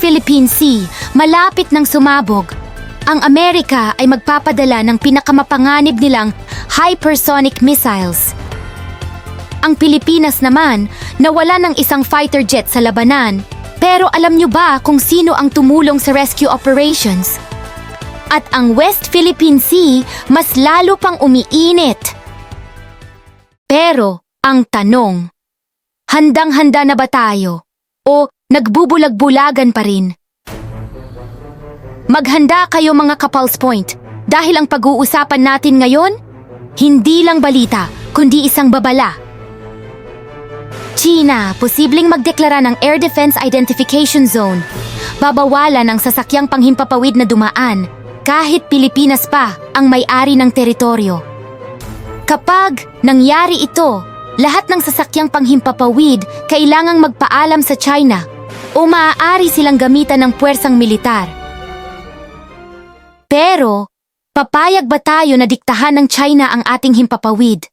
Philippine Sea, malapit ng sumabog. Ang Amerika ay magpapadala ng pinakamapanganib nilang hypersonic missiles. Ang Pilipinas naman, nawala ng isang fighter jet sa labanan. Pero alam nyo ba kung sino ang tumulong sa rescue operations? At ang West Philippine Sea mas lalo pang umiinit. Pero, ang tanong, handang-handa na ba tayo? O nagbubulag-bulagan pa rin? Maghanda kayo mga Kapals Point dahil ang pag-uusapan natin ngayon, hindi lang balita, kundi isang babala. China, posibleng magdeklara ng Air Defense Identification Zone. Babawalan ang sasakyang panghimpapawid na dumaan kahit Pilipinas pa ang may-ari ng teritoryo. Kapag nangyari ito, lahat ng sasakyang panghimpapawid kailangang magpaalam sa China o maaari silang gamitan ng puwersang militar. Pero, papayag ba tayo na diktahan ng China ang ating himpapawid?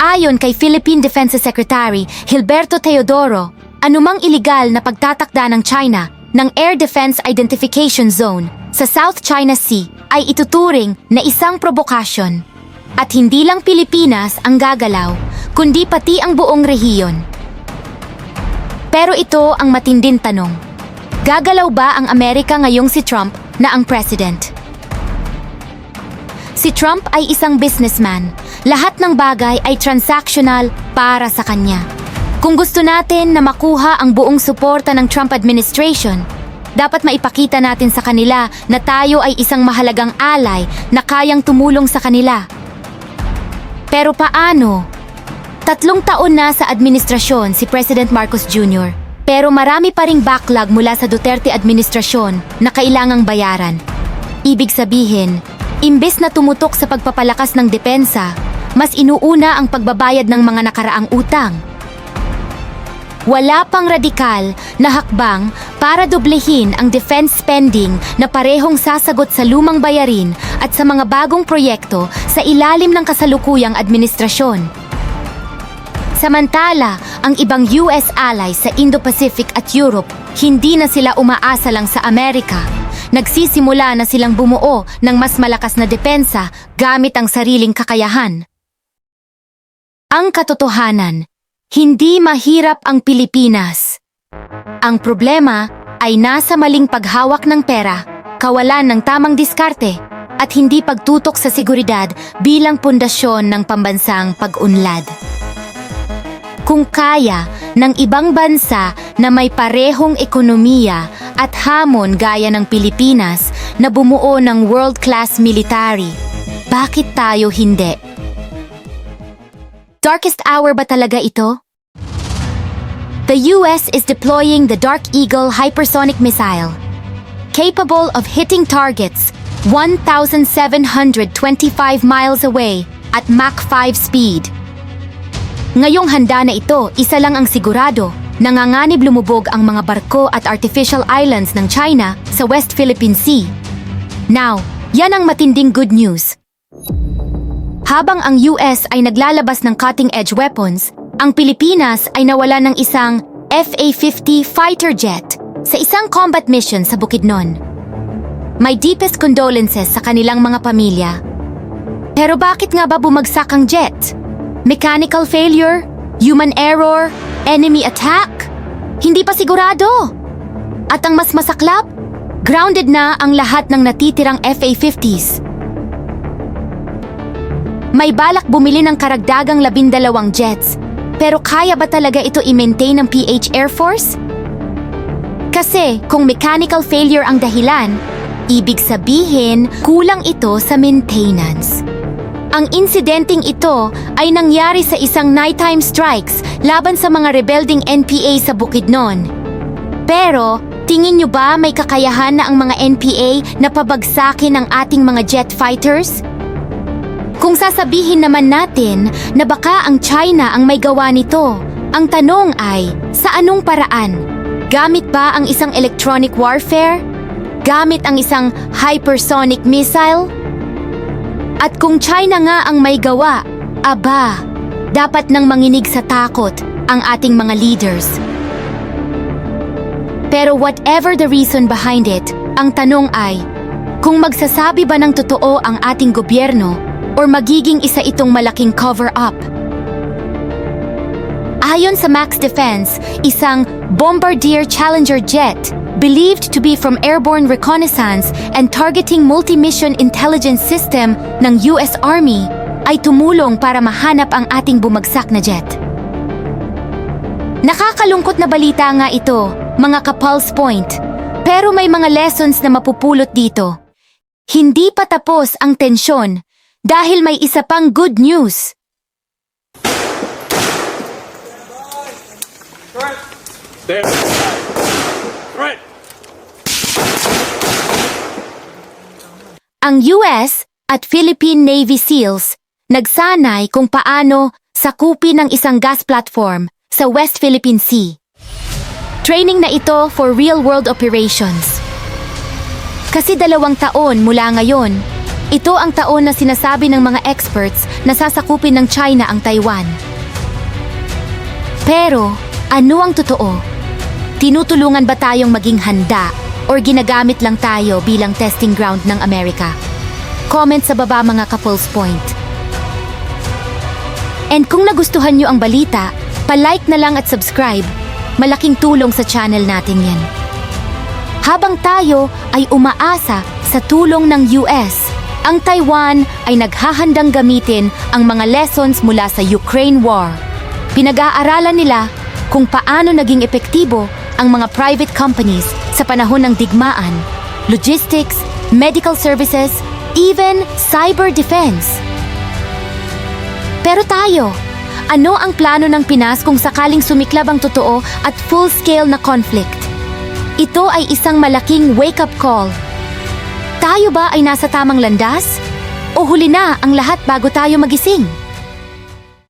Ayon kay Philippine Defense Secretary Hilberto Teodoro, anumang iligal na pagtatakda ng China ng Air Defense Identification Zone sa South China Sea ay ituturing na isang probokasyon. At hindi lang Pilipinas ang gagalaw, kundi pati ang buong rehiyon. Pero ito ang matinding tanong. Gagalaw ba ang Amerika ngayong si Trump na ang president? Si Trump ay isang businessman. Lahat ng bagay ay transactional para sa kanya. Kung gusto natin na makuha ang buong suporta ng Trump administration, dapat maipakita natin sa kanila na tayo ay isang mahalagang alay na kayang tumulong sa kanila. Pero paano? Tatlong taon na sa administrasyon si President Marcos Jr. Pero marami pa ring backlog mula sa Duterte administrasyon na kailangang bayaran. Ibig sabihin, imbes na tumutok sa pagpapalakas ng depensa, mas inuuna ang pagbabayad ng mga nakaraang utang. Wala pang radikal na hakbang para doblehin ang defense spending na parehong sasagot sa lumang bayarin at sa mga bagong proyekto sa ilalim ng kasalukuyang administrasyon. Samantala, ang ibang US allies sa Indo-Pacific at Europe, hindi na sila umaasa lang sa Amerika. Nagsisimula na silang bumuo ng mas malakas na depensa gamit ang sariling kakayahan. Ang katotohanan, hindi mahirap ang Pilipinas. Ang problema ay nasa maling paghawak ng pera, kawalan ng tamang diskarte, at hindi pagtutok sa seguridad bilang pundasyon ng pambansang pag-unlad. Kung kaya ng ibang bansa na may parehong ekonomiya at hamon gaya ng Pilipinas na bumuo ng world-class military, bakit tayo hindi? Darkest hour ba talaga ito? The US is deploying the Dark Eagle hypersonic missile, capable of hitting targets 1,725 miles away at Mach 5 speed. Ngayong handa na ito, isa lang ang sigurado, nanganganib lumubog ang mga barko at artificial islands ng China sa West Philippine Sea. Now, yan ang matinding good news. Habang ang US ay naglalabas ng cutting-edge weapons, ang Pilipinas ay nawala ng isang FA-50 fighter jet sa isang combat mission sa Bukidnon. My deepest condolences sa kanilang mga pamilya. Pero bakit nga ba bumagsak ang jet? Mechanical failure? Human error? Enemy attack? Hindi pa sigurado. At ang mas masaklap, grounded na ang lahat ng natitirang FA-50s. May balak bumili ng karagdagang labindalawang jets, pero kaya ba talaga ito i-maintain ng PH Air Force? Kasi kung mechanical failure ang dahilan, ibig sabihin kulang ito sa maintenance. Ang insidenteng ito ay nangyari sa isang nighttime strikes laban sa mga rebelding NPA sa Bukidnon. Pero, tingin nyo ba may kakayahan na ang mga NPA na pabagsakin ang ating mga jet fighters? Kung sasabihin naman natin na baka ang China ang may gawa nito, ang tanong ay, sa anong paraan? Gamit ba ang isang electronic warfare? Gamit ang isang hypersonic missile? At kung China nga ang may gawa, aba, dapat nang manginig sa takot ang ating mga leaders. Pero whatever the reason behind it, ang tanong ay, kung magsasabi ba ng totoo ang ating gobyerno or magiging isa itong malaking cover-up? Ayon sa Max Defense, isang Bombardier Challenger jet believed to be from airborne reconnaissance and targeting multi-mission intelligence system ng US Army ay tumulong para mahanap ang ating bumagsak na jet. Nakakalungkot na balita nga ito, mga ka-pulse point. Pero may mga lessons na mapupulot dito. Hindi pa tapos ang tensyon dahil may isa pang good news. There. Threat. Ang US at Philippine Navy SEALs nagsanay kung paano sakupin ang isang gas platform sa West Philippine Sea. Training na ito for real-world operations. Kasi dalawang taon mula ngayon, ito ang taon na sinasabi ng mga experts na sasakupin ng China ang Taiwan. Pero, ano ang totoo? Tinutulungan ba tayong maging handa or ginagamit lang tayo bilang testing ground ng Amerika? Comment sa baba mga ka-pulse point. And kung nagustuhan nyo ang balita, palike na lang at subscribe. Malaking tulong sa channel natin yan. Habang tayo ay umaasa sa tulong ng US, ang Taiwan ay naghahandang gamitin ang mga lessons mula sa Ukraine War. Pinag-aaralan nila kung paano naging epektibo ang mga private companies sa panahon ng digmaan, logistics, medical services, even cyber defense. Pero tayo, ano ang plano ng Pinas kung sakaling sumiklab ang totoo at full-scale na conflict? Ito ay isang malaking wake-up call. Tayo ba ay nasa tamang landas? O huli na ang lahat bago tayo magising?